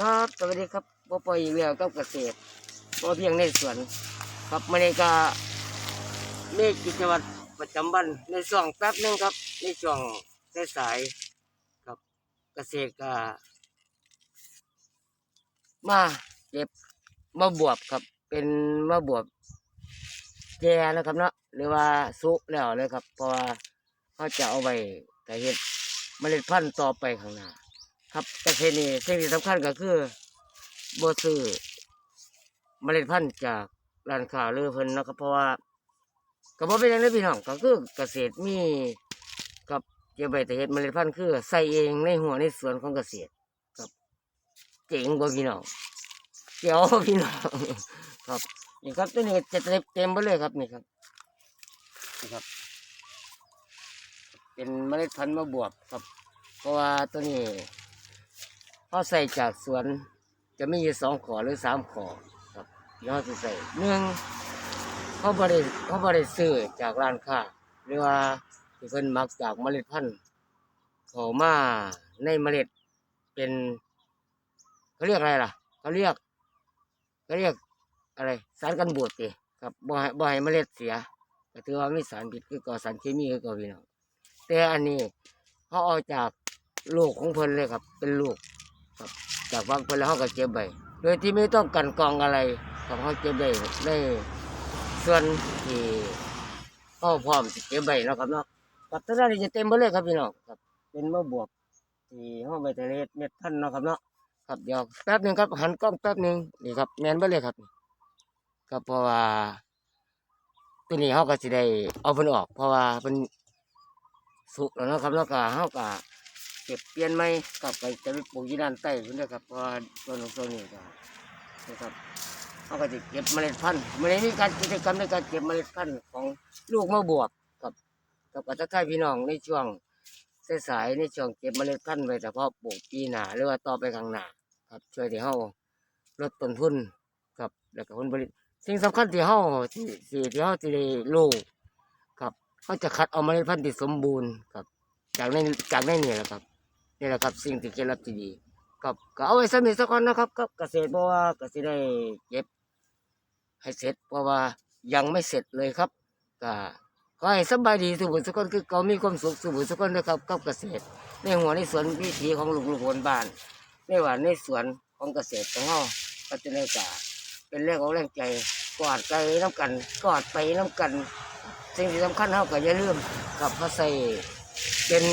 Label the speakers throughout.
Speaker 1: ครับสวัสดีครับพ่อปอยอีกแล้วกับเกษตรพอเพียงในสวน ครับมันก็มีกิจวัตรประจำวันในช่วงแป๊บหนึงครับ ในช่วงสายๆครับเกษตรก็มาเก็บมาบวบครับ เป็นมาบวบแก่นะครับเนาะหรือว่าสุกแล้วเลยครับ เพราะว่าเขาจะเอาไปแต่เห็ดเมล็ดพันธุ์ต่อไปข้างหน้า ครับแต่ทีนี้สิ่งที่สำคัญก็คือบ่ซื้อเมล็ดพันธุ์จากร้านค้าหรือเพิ่นเนาะครับเพราะว่าก็บ่เป็นหยังเด้อพี่น้องก็คือเกษตรมีกับเก็บไว้แต่เฮ็ดเมล็ดพันธุ์คือใส่เองในหัวในสวนของเกษตรครับ เจ๋งบ่พี่น้องเจ๋วบ่พี่น้องครับนี่ครับตัวนี้จะเต็มเต็มไปเลยครับนี่ครับนี่ครับ เป็นเมล็ดพันธุ์มะบวบครับ เพราะว่าตัวนี้ เขาใส่จากสวนจะไมีอยู่สองขอหรือสามขอครับที่เขาสิใส่หนึ่งเขาบริเขาบริซื้อจากร้านค้าหรือว่าที่เพิ่นมักจากเมล็ดพันธุ์เขามาในเมล็ดเป็นเขาเรียกอะไรล่ะเขาเรียกเขาเรียกอะไรสารกันบูดติครับบ่ให้บ่ให้เมล็ดเสียก็ถือว่ามีสารพิษคือก่อสารเคมีคือก่อพี่น้องแต่อันนี้เขาเอาจากลูกของเพิ่นเลยครับ เป็นลูก จากบางเพิ่นแล้วเขาก็เก็บไว้โดยที่ไม่ต้องกันกองอะไรครับเขาเก็บได้ได้ส่วนที่เขาพร้อมเก็บไว้เนะครับเนาะครับตอนนี้จะเต็มไปเลยครับพี่น้องครับ เป็นมะบวบที่ห้องใบทะเลเม็ดพันเนาะครับเนาะครับเดี๋ยวแป๊บหนึ่งครับหันกล้องแป๊บหนึ่งนี่ครับแมนไปเลยครับครับเพราะว่าตัวนี้เขาก็จะได้เอาเพิ่นออก เพราะว่าเพิ่นสุกแล้วนะครับแล้วก็เฮาก็ เก็บเปลี่ยนใหม่กลับไปจะไปปลูกที่ด้านใต้พุ่นเด้อครับพราว่าต้นของต้นนี้ก็นะครับเฮาก็จะเก็บเมล็ดพันธุ์มื้อนี้มีการกิจกรรมในการเก็บเมล็ดพันธุ์ของลูกมะบวบกับกับกระทายพี่น้องในช่วงสายในช่วงเก็บเมล็ดพันธุ์ไว้แต่พาะปลูกปีหนาหรือว่าต่อไปข้างหน้าครับช่วยให้เฮาลดต้นทุนครับแล้วก็ผลผลิตสิ่งสำคัญที่เฮาที่ที่เฮาสิได้รู้ครับเขาจะคัดเอาเมล็ดพันธุ์ที่สมบูรณ์ครับ จากในจากในนี่แหละครับ นี่แหละครับสิ่งที่เคล็ดลับที่ดีครับก็เอาไว้สมิสักก่อนนะครับกับเกษตรเพราะว่าก็สิได้เก็บให้เสร็จ เพราะว่ายังไม่เสร็จเลยครับก็ขอให้สบายดีสุขสุขคนคือเขามีความสุขสุขสุขคนนะครับกับเกษตร ในหัวในสวนวิถีของลูกลูกคนบ้านในว่าในสวนของเกษตรของเราก็จะได้จ่าเป็นแรงของแรงใจกอดใจน้ำกันกอดไปน้ำกัน สิ่งที่สำคัญเราก็อย่าลืมกับพระใส่เป็น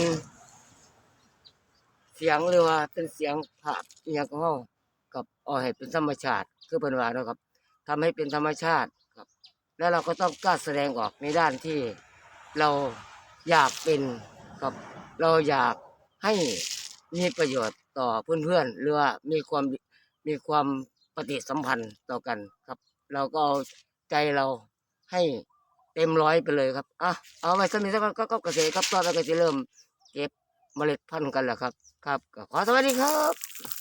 Speaker 1: เสียงหรือว่าเป็นเสียงภาพอหย่างของเรากับเอาให้เป็นธรรมชาติคือเป็นว่าเนาะครับทำให้เป็นธรรมชาติครับ แล้วเราก็ต้องกล้าแสดงออกในด้านที่เราอยากเป็นกับเราอยากให้มีประโยชน์ต่อเพื่อนๆหรือว่ามีความมีความปฏิสัมพันธ์ต่อกันครับ เราก็เอาใจเราให้เต็มร้อยไปเลยครับอะเอาไว้สมิสักก็ก็เกษตรครับตอนเราก็จะเริ่มเก็บ เมล็ดพันธุ์กันแหละครับ ครับขอสวัสดีครับ